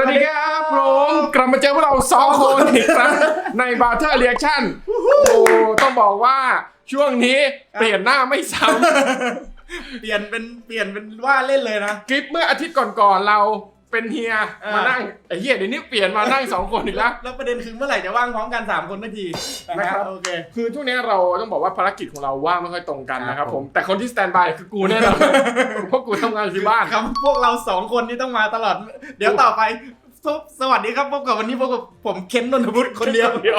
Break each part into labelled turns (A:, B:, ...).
A: สวัสดีครับผมกลับมาเจอพวกเราสองคนอีกครั้งในบาร์เทอร์เรียชั่นโอ้ต้องบอกว่าช่วงนี้เปลี่ยนหน้าไม่ซ้
B: เปลี่ยนเป็นเปลี่ยนเป็นว่าเล่นเลยนะำ
A: คลิปเมื่ออาทิตย์ก่อนๆเรา เป็นเฮีย
B: เออ
A: มานั่งไอ้เฮียเดี๋ยวนี้เปลี่ยนมานั่งสองคนอีกแล้ว
B: แล้วประเด็นคือเมื่อไหร่จะว่างพร้อมกัน 3 คนนาที
A: นะครับ
B: โอเค
A: คือช่วงนี้เราต้องบอกว่าภารกิจของเราว่างไม่ค่อยตรงกันนะครับ
B: ครับ
A: ผ
B: ผม ม
A: แต่คนที่สแตนบายคือกูแน่นอนเพราะกูทำงานอยู่ที่บ้าน
B: คำพวกเราสองคนนี่ต้องมาตลอด เดี๋ยวต่อไปทุบสวัสดีครับพบกับวันนี้พบกับผมเคนนนทบุตรคนเดียว
A: เดียว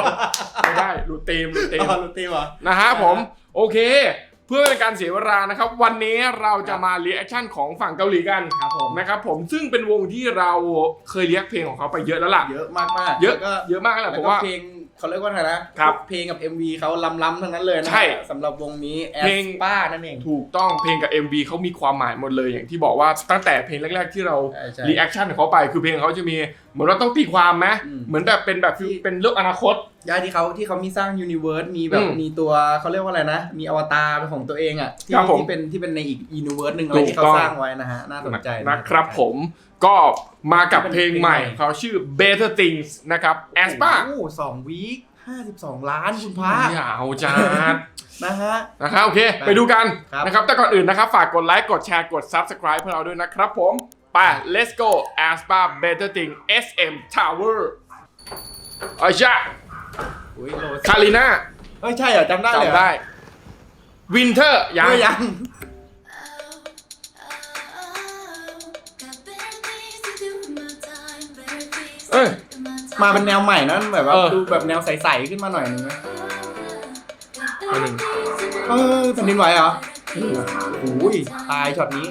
A: ไม่ได้รูตีมรูตีม
B: อ๋อรู้ตีวะ
A: นะฮะ
B: อ่า
A: ผม โอเค เพื่อไม่เป็นการเสียเวลานะครับ วันนี้เราจะมารีแอคชั่นของฝั่งเกาหลีกัน
B: ครับผม
A: นะครับผมซึ่งเป็นวงที่เราเคยเรียกเพลงของเขาไปเยอะแล้วล่ะ
B: เยอะมากมากๆ
A: เยอะ
B: แล้วก็
A: เยอะมากแล้วแหละ
B: แล้
A: ผ
B: ว
A: ม
B: ก็
A: ว่า
B: เพลงเขาเรียกว่าอะไรนะครับเพลงกับ MV เขาล้ำๆทั้งนั้นเลยนะ
A: ใช่
B: สำหรับวงนี้แอ
A: เพลง
B: สป้านั่นเอง
A: ถูกต้องเพลงกับ MV เขามีความหมายหมดเลยอย่างที่บอกว่าตั้งแต่เพลงแรกๆที่เรา
B: ใช่ใช่
A: รีแอคชั่นของเขาไปคือเพลงเขาจะมีเหมือนเราต้องตีความไหม
B: อืม
A: เหมือนแบบเป็นแบบ
B: ที่
A: เป็นเรื่องอนาคต
B: ย่าที่เขาที่เขามีสร้างยูนิเวิร์สมีแบบ
A: อืม
B: มีตัวเขาเรียกว่าอะไรนะ มีอวตารเป็นของตัวเองอะที่
A: ครับผม
B: ที่เป็นที่เป็นในอีกยูนิเวิร์สหนึ่งอะไร
A: ถูก
B: ที่เขา
A: ต้อง
B: สร้างไว้นะฮะน่าสนใจ
A: นะครับผมก็มากับเพลงใหม่ เขาชื่อ Better Things นะครับ a s p a
B: โอ้โหสองวีคห้าสิบสองล้านคุณพระ
A: ยาวจัด
B: นะฮะ
A: นะครับโอเค
B: ครับ
A: ไปดูกัน
B: ครับ
A: นะครับแต่ก่อนอื่นนะครับ ฝากกดไลค์กดแชร์กด Subscribe พวกเราด้วยนะครับผม ไป let's go Aspa Better Thing SM Tower อาชา
B: อุ้ยโล
A: คาริน่า
B: เฮ้ยใช่เหรอจำได้เลยเหรอ
A: จำได้ วินเทอร์ยัง
B: เฮ้ยยัง
A: เอ้ย
B: มาเป็นแนวใหม่นะแบบว่า
A: เออ
B: ดูแบบแนวใสๆขึ้นมาหน่อยนึงนะ
A: อันหนึ่ง
B: เออแผ่นดินไหวเหรอโอ้ยตายช็อตนี้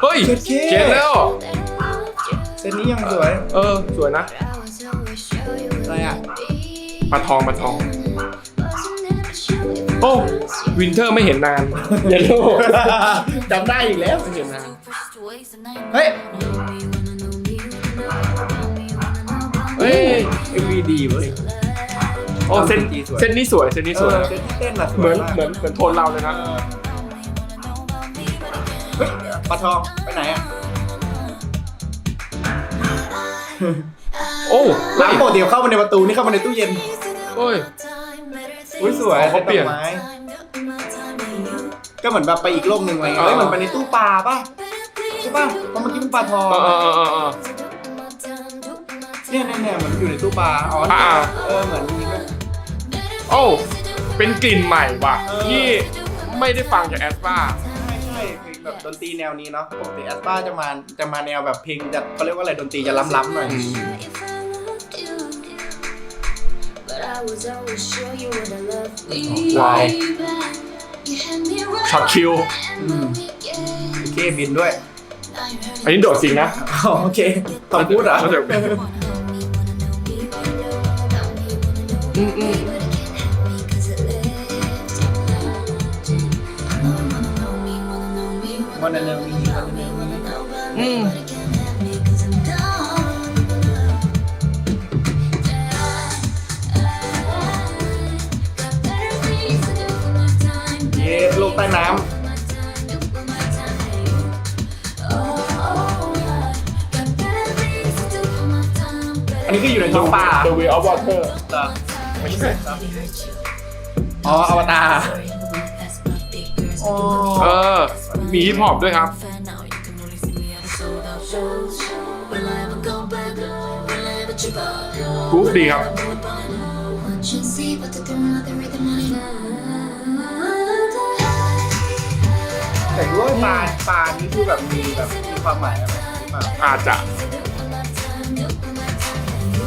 A: เฮ้ย
B: เจ็ดเค
A: เจ็ดแล้ว
B: เซตนี้ยังสวย
A: เออ สวยนะ
B: อะไรอะ
A: ปลาทองปลาทอง โอ้วินเทอร์ไม่เห็นนานเยลโล่
B: จำได้อีกแล้ว
A: ไม่เห็นนาน
B: เฮ้ย
A: เฮ้ย
B: เอ็มวีดีเว้ย
A: โอ้เส้น
B: สวย
A: เส้นนี้สวยเส้นนี้สวย
B: เออเซตที่เต้นอะสวย
A: เหมือนา
B: ก
A: เหมือนเหมือนโทนเราเลยนะ
B: เฮ้ยปลาทองไปไหนอะ
A: โอ้
B: ร้านโปรดเดียวเข้ามาในประตูนี่เข้ามาในตู้เย็น
A: โอ้ย
B: อุ้ยสวย
A: อ๋อเขาเปลี่ยน
B: ดอกไม้ก็เหมือนแบบไปอีกโลกหนึ่งอะไรเงี้ย
A: เออ
B: เฮ้ยเหมือนไปในตู้ปลาป่ะใช่ป่ะเพราะเมื่อกี้เป็นปลาทอง
A: เออเออเออเออเออ
B: เนี่ยเนี่ยเนี่ยเหมือนอยู่ในตู้ปลา อ๋อ
A: อ่า
B: เออเหมือนมีแบบ
A: โอ้เป็นกลิ่นใหม่ว่ะ
B: เออ
A: ที่ไม่ได้ฟังจากแอสปา
B: ใช่ใช่เพลงแบบดนตรีแนวนี้เนาะปกติแอสปาจะมาจะมาแนวแบบเพลงจะเขาเรียกว่าอะไรดนตรีจะล้ำๆหน่อย
A: ว้าวช็อตคิว
B: อืมโอเคบินด้วย
A: อันนี้โดดจริงนะ
B: อ๋อโอเคตองพูดเหรอ
A: เขาจะอืมอืม
B: วันนั้นมีวันนั้นมี
A: อืม
B: นนี้คืออยู่ในท้องป่า
A: The Way of Water
B: เหรอ
A: ไม่ใช่
B: อ๋ออวตารอ๋อ
A: เออ มีฮิปฮอปด้วยครับ กรุ๊ปดีครับ
B: แต่รู้ว่าปลาปลานี้คือแบบมีแบบมีความหมายอะไรหรือเปล่า
A: อาจจะ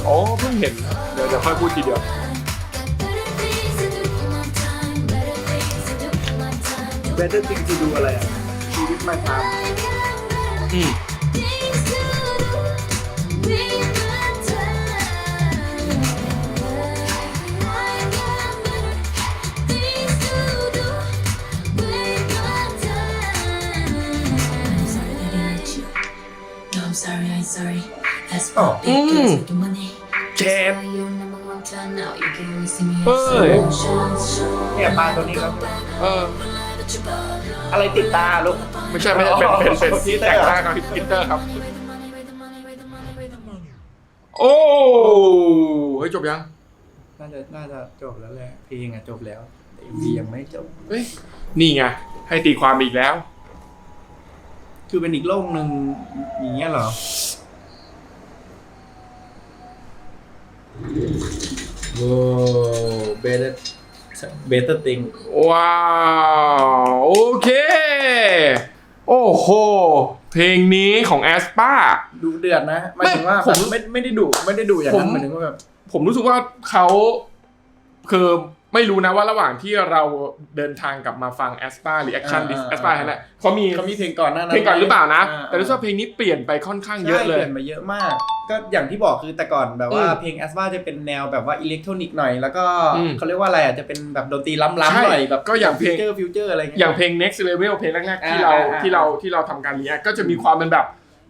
A: โอ้เพิ่งเห็น เดี๋ยวเดี๋ยวค่อยพูดทีเดียว
B: เบเตอร์จริงจะดูอะไรอะชีวิตมาตาม
A: อืม
C: No, I'm sorry, I'm sorry. That's
B: Oh.
C: my big girls with the money.
A: เจ็บ
C: Why you're number one fan now? You can only see me
A: Ơi.
C: on show, show.
B: เนี่ยปลาตัวนี้ครับ
A: เออ
B: อะไรติดตาลูก
A: ไม่ใช่ไม่ใช่เป็นเป็นเป็นที่แต่งหน้ากับพิตเตอร์ครับ โอ้เฮ้ยจบยัง
B: น่าจะน่าจะจบแล้วแหละเพลงอะจบแล้วแต่ MV ยังไม่จบ
A: เฮ้ย นี่ไง ให้ตีความอีกแล้ว
B: คือเป็นอีกโลกหนึ่งอย่างเงี้ยเหรอ โว้ better better thing
A: ว้าว โอเค โอ้โห เพลงนี้ของแอสปา
B: ดูเดือดนะหมายถึงว่า
A: ผม
B: แบบไม่ไม่ได้ดุไม่ได้ดุอย่างนั้น
A: ผม
B: หมายถึงว่าแบบ
A: ผมรู้สึกว่าเขาคือไม่รู้นะว่าระหว่างที่เราเดินทางกลับมาฟังแอสปาหรือแอคชั่นดิสแอสปาเนี่ยเขามี
B: เขามีเพลงก่อนหน้านั้น
A: เพลงก่อนหรือเปล่านะ
B: อ่
A: แต่รู้สึกว่าเพลงนี้เปลี่ยนไปค่อนข้างเยอะเลย
B: ใช่เปลี่ยนมาเยอะมาก ก็อย่างที่บอกคือแต่ก่อนแบบว่า
A: อืม
B: เพลงแอส a าจะเป็นแนวแบบว่าอิเล็กทรอนิกส์หน่อยแล้วก็
A: อืม
B: เขาเรียกว่าอะไรอะจะเป็นแบบดนตรีล้ำ
A: ใช่
B: ๆหน่อยแบบ
A: ก็อย่างเพลง
B: ฟิวเจอร์ฟิวเจอร์อะไรเงี้ย
A: อย่างเพลง next level เพลงแรกๆที่
B: อ่า
A: เรา
B: อ่า
A: ที่เราที่เราทำการรีแอคก็จะมีความเป็นแบบ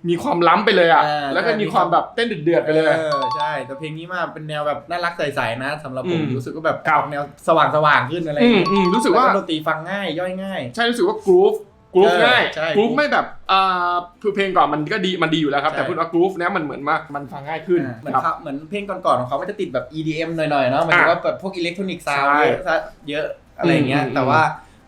A: มีความล้ำไปเลยอะ
B: อ่า
A: แล้วก็มีความแบบเต้นเดือดๆไปเลย
B: เออ ใช่ แต่เพลงนี้มาเป็นแนวแบบน่ารักใสๆนะสำหรับผม
A: อืม
B: รู้สึกว่าแบบ
A: ครับ
B: ออกแนวสว่างๆขึ้นอะไร
A: อืม
B: เงี้ย
A: อืมรู้สึกว่า
B: แล้วดนตรีฟังง่ายย่อยง่าย
A: ใช่ รู้สึกว่ากรูฟ กรูฟ
B: เออ
A: ง่าย
B: ใช่
A: กรูฟไม่แบบอ่าคือเพลงก่อนมันก็ดีมันดีอยู่แล้วครับ
B: ใช่
A: แต่พูดว่ากรูฟเนี้ยมันเหมือนมากมันฟังง่ายขึ้น
B: อ่าเหมือน
A: ครับ
B: เขาเหมือนเพลงก่อนๆของเขามันจะติดแบบ EDM หน่อยๆเนาะหมายถึงว่าแบบพวกอิเล็กทรอนิกส์ซาว
A: ใช่
B: เยอะซะเยอะอะไรเงี้ย
A: อืม
B: แต่ว่า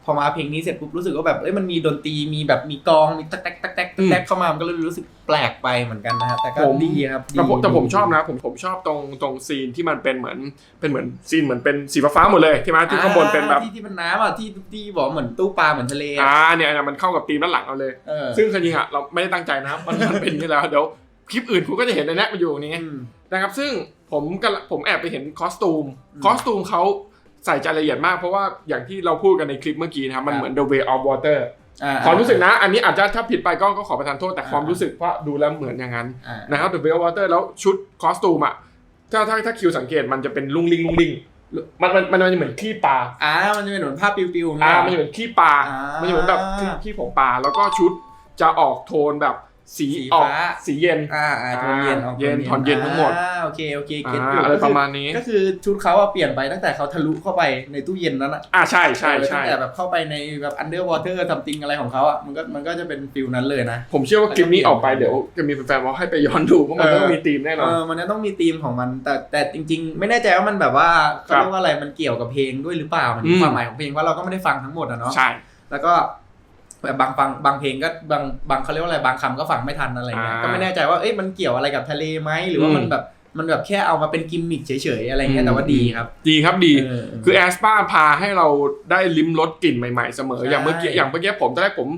B: พอมาเพลงนี้เสร็จปุ๊บรู้สึกว่าแบบเอ้ยมันมีดนตรีมีแบบมีกลองมีตักแตกตักแตกตักแตกเข้ามามันก็เลยรู้สึกแปลกไปเหมือนกันนะฮะแต่ก็
A: ผม
B: ดีครับดี
A: แต่ผมแต่ผม
B: ดี
A: ชอบนะผมผมชอบตรงตรงซีนที่มันเป็นเหมือนเป็นเหมือนซีนเหมือนเป็นสีฟ้าๆหมดเลยใช่ไหมที่ข้างบนเป็นแบบ
B: ที่ที่เป็นน้ำอะที่ที่บอกเหมือนตู้ปลาเหมือนทะเลอะ
A: อ่าเนี่ยเนี่ยมันเข้ากับธีมด้านหลังเราเลย
B: เออ
A: ซึ่งจริงๆอะเราไม่ได้ตั้งใจนะครับมันมันเป็นอย่างนี้แล้วเดี๋ยวคลิปอื่นคุณก็จะเห็นในนี้มันอยู่ตรงนี้
B: อืม
A: นะครับซึ่งผมกำลังผมแอบไปเห็นคอสตูม
B: อืม
A: คอสตูมเขา ใส่ใจรายละเอียดมากเพราะว่าอย่างที่เราพูดกันในคลิปเมื่อกี้นะครับมัน
B: ครับ
A: เหมือน The Way of Water
B: อ่
A: ความรู้สึกนะ อันนี้อาจจะถ้าผิดไปก็ก็ขอประทานโทษแต่ความรู้สึกว่าดูแล้วเหมือนอย่างนั้น
B: อ่า
A: นะครับ The Way of Water แล้วชุดคอสตูมอะถ้าถ้าถ้าคิวสังเกตมันจะเป็นลุงลิงลุงลิงมันมันมันมันจะเหมือนขี้ปลา
B: อ่ามันจะเป็นเหมือนภาพปิวๆ
A: อ่า
B: เงี้ย
A: มันจะเหมือนขี้ปลา
B: อ่ามั
A: มันจะเหมือนแบบขี้ขี้ของปลาแล้วก็ชุดจะออกโทนแบบ สี
B: สี
A: ออก
B: ฟ้า
A: สีเย็น
B: อ่าอ่าโทนเย็นออก
A: เย็นโทนเย็นทั้งหมด
B: อ่าโอเคโอเคเก็ต
A: อ่า
B: อยู่
A: อะไรประมาณนี้
B: ก็คือชุดเขาอะเปลี่ยนไปตั้งแต่เขาทะลุเข้าไปในตู้เย็นนั้นอะ
A: อ่าใช่ใช่
B: เออ
A: ใช่
B: ตั้งแต่แบบเข้าไปในแบบ underwater something อะไรของเขาอะมันก็มันก็จะเป็นฟิลนั้นเลยนะ
A: ผมเชื่อว่าคลิปนี้ออกไปเดี๋ยวจะมีแฟนๆว่าให้ไปย้อนดูเพราะมัน
B: เออ
A: ต้องมีธีมแน่นอน
B: เออมันจะต้องมีธีมของมัน แต่แต่จริง ๆ ไม่แน่ใจว่ามันแบบว่าเขา
A: ครับ
B: เรียกว่าอะไรมันเกี่ยวกับเพลงด้วยหรือเปล่ามัน
A: อืม
B: ความหมายของเพลงว่าเราก็ไม่ได้ฟังทั้งหมดอะเนาะ
A: ใช่
B: แล้วก็ แบบบางฟังบางเพลงก็บางบางเขาเรียกว่าอะไรบางคำก็ฟังไม่ทันอะไรเงี้ย
A: อ่า
B: ก็ไม่แน่ใจว่าเอ๊ะมันเกี่ยวอะไรกับทะเลไหมหรือว่า
A: อืม
B: มันแบบมันแบบแค่เอามาเป็นกิมมิคเฉยๆอะไรเงี้
A: อื
B: ย
A: ม
B: แต่ว่าดีครับ
A: ดีครับดี
B: เออ
A: คือแอสปาพาให้เราได้ลิ้มรสกลิ่นใหม่ๆเสมอ
B: ใช่
A: อย่างเมื่อกี้อย่างเมื่อกี้ผมตอนแรกผม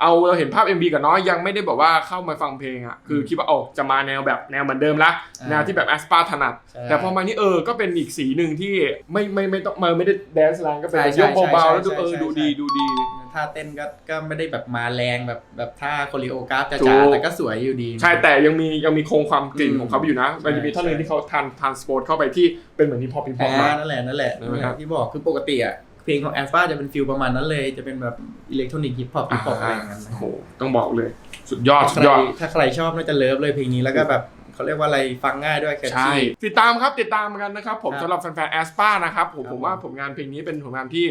A: เอาเราเห็นภาพ MV กับน้อยยังไม่ได้บอกว่าเข้ามาฟังเพลงอะคือคิดว่าโอ้จะมาแนวแบบแนวเหมือนเดิมละ
B: อ่า
A: แนวที่แบบแอสปาถนัด
B: ใช่
A: แต่พอมานี่เออก็เป็นอีกสีหนึ่งที่ไม่ไม่ไม่ต้องมาไม่ได้แดนซ์แรงก็เป็น
B: ใช่
A: ยกเบาๆ
B: ใช่
A: แล้วดู
B: ใช่
A: เออ
B: ใช่
A: ดูดี
B: ใช่
A: ดูดี
B: ท่าเต้นก็ก็ไม่ได้แบบมาแรงแบบแบบท่าโคริโอกราฟ
A: ถู
B: จ๋ากๆแต่ก็สวยอยู่ดี
A: ใช่แต่ยังมียังมีโครงความกลิ่น
B: อืม
A: ของเขาอยู่นะ มันจะมีท่อนหนึง
B: ใช่
A: ที่เขาทันทันสปอร์ตเข้าไปที่เป็นเหมือนฮิปฮอปฮิปฮอป
B: อ่า
A: มา
B: นั่นแหละนั่นแหละ
A: ใช่ไหมครับ
B: ที่บอกคือปกติอะเพลงของแอสปาจะเป็นฟิลประมาณนั้นเลย จะเป็นแบบอิเล็กทรอนิกส์ฮิปฮอปฮิปฮอปอะไรอย่างเงี้ยนะ
A: โอ้โหต้องบอกเลย สุดยอด
B: ถ้า
A: สุ
B: ใค
A: ด
B: ร
A: ยอด
B: ถ้าใครชอบน่าจะเลิฟเลยเพลงนี้แล้วก็แบบเขาเรียกว่าอะไรฟังง่ายด้วยแคช
A: ใช่
B: ชี่
A: ติดตามครับติดตามกันนะครับ ผม
B: ครับ
A: สำหรับแฟนๆแอสปานะครับผม
B: ครับ
A: ผมว่าผลงานเพลงนี้เป็นผลงานที่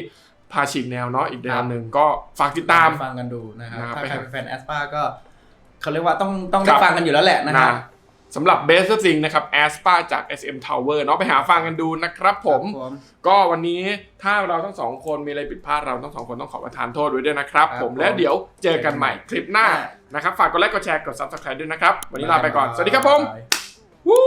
A: พาฉีกแนวเนาะอีกแน
B: ครั
A: ว
B: บ
A: หนึ่งก็ฝากติดตาม
B: ฟังกันดูนะครับ
A: นะครับ
B: ถ้าใคร
A: ไป
B: เป็นแฟนแอสปาก็เขาเรียกว่าต้องต้อง
A: ค
B: ได้
A: รับ
B: ฟังกันอยู่แล้วแหละนะค
A: นะ
B: รับ
A: สำหรับ Best Thing นะครับ a s p a จาก SM Tower เนาะไปหาฟังกันดูนะครับผม
B: ครับ
A: ก็วันนี้ถ้าเราทั้งสองคนมีอะไรผิดพลาดเราทั้งสองคนต้องขอประทานโทษไว้ด้วยนะครับ
B: ครับ
A: ผม
B: ผม
A: และเดี๋ยวเจอกันใหม่คลิปหน้า
B: ได้
A: นะครับฝากกดไลค์กดแชร์กด Subscribe ด้วยนะครับ วันนี้ลาไปก่อน สวัสดีครับผมวู้